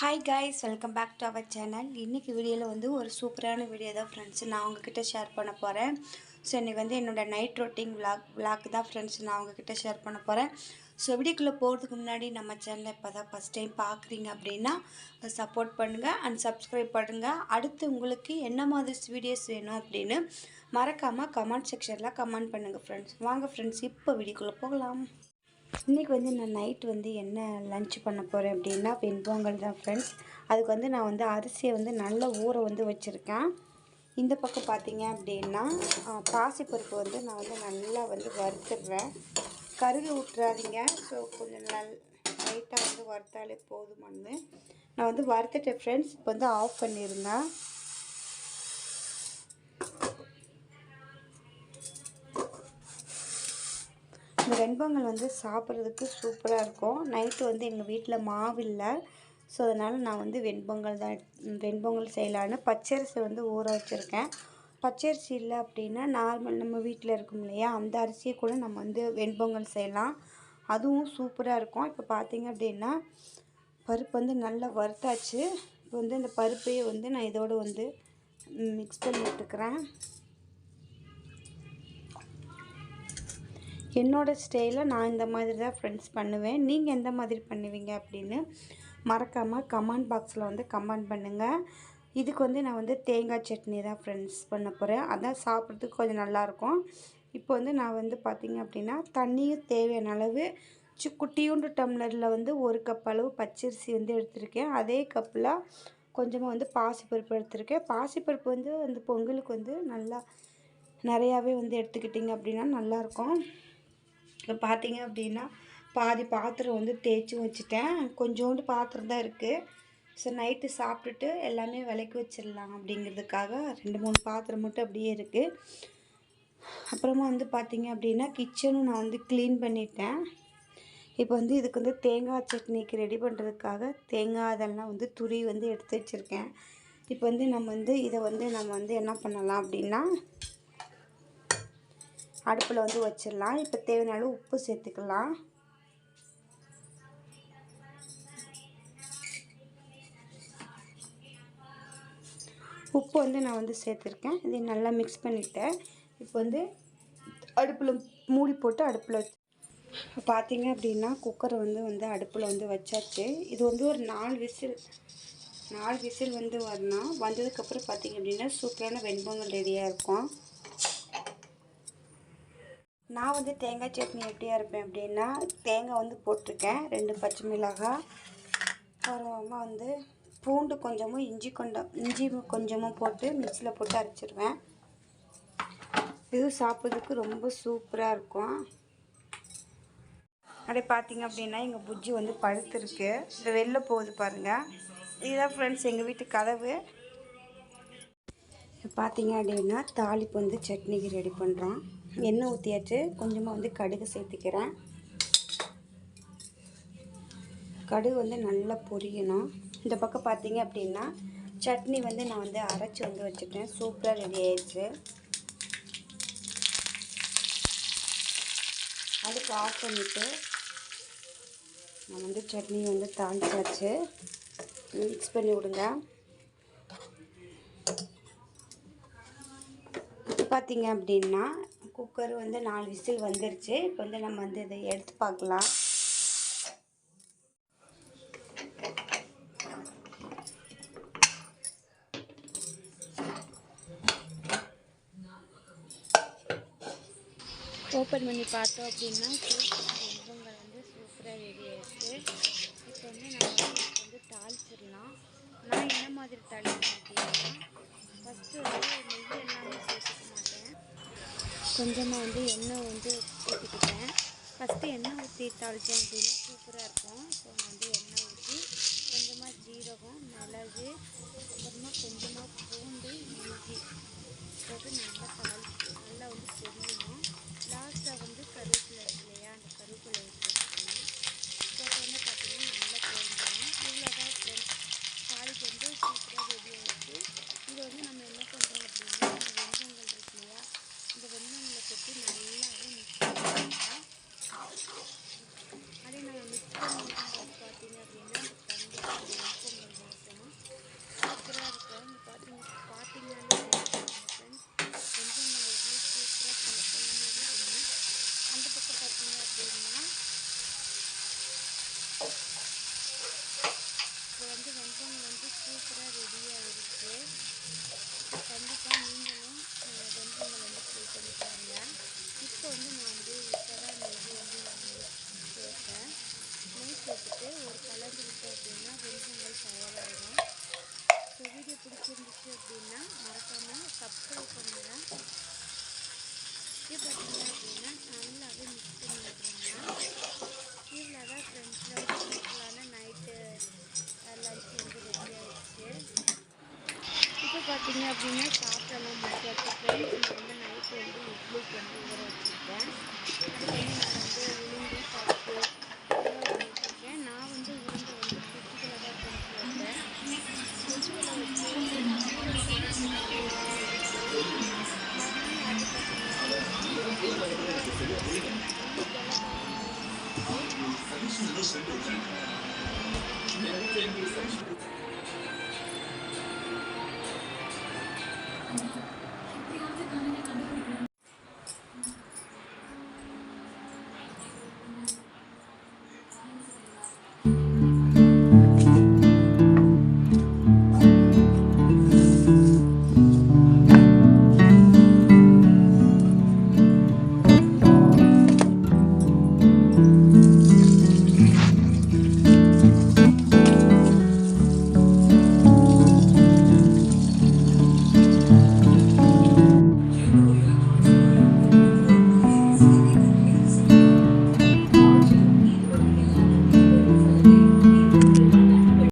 Hi guys welcome back to our channel இன்றைக்கி வீடியோவில் வந்து ஒரு சூப்பரான வீடியோ தான் ஃப்ரெண்ட்ஸ் நான் உங்ககிட்ட ஷேர் பண்ண போகிறேன் ஸோ இன்றைக்கி வந்து என்னோடய நைட் ரொட்டீன் விளாக் விளாக் தான் ஃப்ரெண்ட்ஸ் நான் உங்ககிட்ட ஷேர் பண்ண போகிறேன் ஸோ வீடியோக்குள்ளே போகிறதுக்கு முன்னாடி நம்ம சேனலை இப்போ தான் ஃபஸ்ட் டைம் பார்க்குறீங்க அப்படின்னா சப்போர்ட் பண்ணுங்கள் அண்ட் சப்ஸ்கிரைப் பண்ணுங்கள் அடுத்து உங்களுக்கு என்ன மாதிரி வீடியோஸ் வேணும் அப்படின்னு மறக்காமல் கமெண்ட் செக்ஷனில் கமெண்ட் பண்ணுங்கள் ஃப்ரெண்ட்ஸ் வாங்க ஃப்ரெண்ட்ஸ் இப்போ வீடியோக்குள்ளே போகலாம். இன்றைக்கி வந்து நான் நைட் வந்து என்ன லன்ச் பண்ண போகிறேன் அப்படின்னா வெண்பொங்கல் தான் ஃப்ரெண்ட்ஸ் அதுக்கு வந்து நான் வந்து அரிசியை வந்து நல்ல ஊற வந்து வச்சுருக்கேன். இந்த பக்கம் பார்த்தீங்க அப்படின்னா பாசிப்பருப்பு வந்து நான் வந்து நல்லா வந்து வறுத்துடுறேன். கருகு விட்டுறாதீங்க ஸோ கொஞ்சம் நல் லைட்டாக வந்து வறுத்தாலே போதுமானது நான் வந்து வறுத்துட்டேன் ஃப்ரெண்ட்ஸ் இப்போ வந்து ஆஃப் பண்ணியிருந்தேன் வெண்பொங்கல் வந்து சாப்பிட்றதுக்கு சூப்பராக இருக்கும். நைட்டு வந்து எங்கள் வீட்டில் மாவு இல்லை. ஸோ அதனால் நான் வந்து வெண்பொங்கல் தான் வெண்பொங்கல் செய்யலான்னு பச்சரிசி வந்து ஊற வச்சுருக்கேன். பச்சரிசி இல்லை அப்படின்னா நார்மல் நம்ம வீட்டில் இருக்கும் இல்லையா அந்த அரிசியை கூட நம்ம வந்து வெண்பொங்கல் செய்யலாம். அதுவும் சூப்பராக இருக்கும். இப்போ பார்த்தீங்க அப்படின்னா பருப்பு வந்து நல்லா வறுத்தாச்சு. இப்போ வந்து இந்த பருப்பையே வந்து நான் இதோட வந்து மிக்ஸ் பண்ணி என்னோடய என்னோட ஸ்டைலில் நான் இந்த மாதிரி தான் ஃப்ரெண்ட்ஸ் பண்ணுவேன். நீங்கள் எந்த மாதிரி பண்ணுவீங்க அப்படின்னு மறக்காமல் கமெண்ட் பாக்ஸில் வந்து கமெண்ட் பண்ணுங்கள் இதுக்கு வந்து நான் வந்து தேங்காய் சட்னி தான் ஃப்ரெண்ட்ஸ் பண்ண போகிறேன் அதான் சாப்பிட்றதுக்கு கொஞ்சம் நல்லாயிருக்கும் இப்போ வந்து நான் வந்து பார்த்திங்க அப்படின்னா தண்ணியும் தேவையான அளவு சி குட்டியூண்டு டம்ளரில் வந்து ஒரு கப் அளவு பச்சரிசி வந்து எடுத்திருக்கேன். அதே கப்பில் கொஞ்சமாக வந்து பாசிப்பருப்பு எடுத்திருக்கேன். பாசிப்பருப்பு வந்து அந்த பொங்கலுக்கு வந்து நல்லா நிறையாவே வந்து எடுத்துக்கிட்டிங்க அப்படின்னா நல்லாயிருக்கும் இப்போ பார்த்தீங்க அப்படின்னா பாதி பாத்திரம் வந்து தேய்ச்சி வச்சுட்டேன். கொஞ்சோண்டு பாத்திரம் தான் இருக்குது ஸோ நைட்டு சாப்பிட்டுட்டு எல்லாமே விளக்கி வச்சிடலாம் அப்படிங்கிறதுக்காக ரெண்டு மூணு பாத்திரம் மட்டும் அப்படியே இருக்குது அப்புறமா வந்து பார்த்தீங்க அப்படின்னா கிச்சனும் நான் வந்து க்ளீன் பண்ணிட்டேன். இப்போ வந்து இதுக்கு வந்து தேங்காய் சட்னிக்கு ரெடி பண்ணுறதுக்காக தேங்காய் அதெல்லாம் வந்து துரி வந்து எடுத்து வச்சுருக்கேன். இப்போ வந்து நம்ம வந்து இதை வந்து நம்ம வந்து என்ன பண்ணலாம் அப்படின்னா அடுப்பில் வந்து வச்சிடலாம். இப்போ தேவையான அளவு உப்பு சேர்த்துக்கலாம். உப்பு வந்து நான் வந்து சேர்த்துருக்கேன். இதை நல்லா மிக்ஸ் பண்ணிவிட்டேன் இப்போ வந்து அடுப்பில் மூடி போட்டு அடுப்பில் வச்சு பார்த்தீங்க அப்படின்னா குக்கரை வந்து வந்து அடுப்பில் வந்து வச்சாச்சு. இது வந்து ஒரு நாலு விசில் நாலு விசில் வந்து வரணும். வந்ததுக்கப்புறம் பார்த்தீங்க அப்படின்னா சூப்பரான வெண்பொங்கல் ரெடியாக இருக்கும். நான் வந்து தேங்காய் சட்னி எப்படியா இருப்பேன் அப்படின்னா தேங்காய் வந்து போட்டிருக்கேன் ரெண்டு பச்சை மிளகாய் அப்புறமா வந்து பூண்டு கொஞ்சமும் இஞ்சி கொண்டம் இஞ்சி கொஞ்சமும் போட்டு மிக்சியில் போட்டு அரைச்சிருவேன். இது சாப்பிட்றதுக்கு ரொம்ப சூப்பராக இருக்கும். அப்படியே பார்த்தீங்க அப்படின்னா எங்கள் புஜ்ஜி வந்து பழுத்திருக்கு இந்த வெளில போகுது பாருங்கள் இதுதான் ஃப்ரெண்ட்ஸ் எங்கள் வீட்டு கதவு. பார்த்தீங்க அப்படின்னா தாளிப்பு வந்து சட்னிக்கு ரெடி பண்ணுறோம் எண்ணெய் ஊற்றியாச்சு கொஞ்சமாக வந்து கடுகு சேர்த்துக்கிறேன். கடுகு வந்து நல்லா பொரியணும். இந்த பக்கம் பார்த்தீங்க அப்படின்னா சட்னி வந்து நான் வந்து அரைச்சி வந்து வச்சுட்டேன் சூப்பராக ரெடி ஆயிடுச்சு. அதுக்கு ஆஃப் பண்ணிவிட்டு நான் வந்து சட்னி வந்து தாளிச்சாச்சு. மிக்ஸ் பண்ணி விடுங்க. பார்த்தீங்க அப்படின்னா குக்கர் வந்து நாலு விசில் வந்துருச்சு. இப்போ வந்து நம்ம வந்து இதை எடுத்து பார்க்கலாம். ஓப்பன் பண்ணி பார்த்தோம் அப்படின்னா வெண்பொங்கல் வந்து சூப்பராக ரெடி ஆயிடுச்சு இப்போ வந்து நம்ம வந்து தாளிச்சிடலாம். நான் என்ன மாதிரி தாளிப்பேன் அப்படின்னா ஃபஸ்ட்டு வந்து நெய் எல்லாமே சேர்த்துக்கணும். கொஞ்சமாக வந்து எண்ணெய் வந்து ஊற்றிக்கிட்டேன் ஃபஸ்ட்டு எண்ணெய் ஊற்றி தாளித்தேன் அப்படின்னா சூப்பராக இருக்கும். ஸோ நான் வந்து எண்ணெய் ஊற்றி கொஞ்சமாக ஜீரகம் மிளகு அப்புறமா கொஞ்சமாக பூண்டு இஞ்சி. வந்து வெங்காயம் வந்து சூப்பராக ரெடியாக இருக்குது கண்டிப்பாக நீங்களும் வெங்காயம் வந்து ட்ரை பண்ணி பாருங்கள் இப்போ வந்து நான் வந்து இப்போதான் நெய் வந்து சேர்த்தேன் நெய் சேர்த்துட்டு ஒரு கலந்து விட்டோம் அப்படின்னா வெங்காயங்கள் தயாராகிடும் ஸோ வீடியோ பிடிச்சிருந்துச்சு அப்படின்னா மறக்காமல் சப்ஸ்கிரைப் பண்ணுங்கள் இப்போ பார்த்தீங்க அப்படின்னா நல்லாவே மிக்ஸ் பண்ணி விடுறேங்க எப்படின்னா அப்படின்னா சாப்பிடலாம் முடிச்சாச்சு ஃப்ரெண்ட்ஸ் நான் வந்து நைட்டு வந்து இட்லி கொண்டு ஊற வச்சுருக்கேன். அதுக்கு நான் வந்து உளுந்து பருப்பு வச்சுருக்கேன். நான் வந்து உளுந்து வந்து ஃப்ரிட்ஜுக்குள்ள தான் கொண்டு வந்தேன் ஃப்ரிட்ஜுக்குள்ள வச்சு Everything is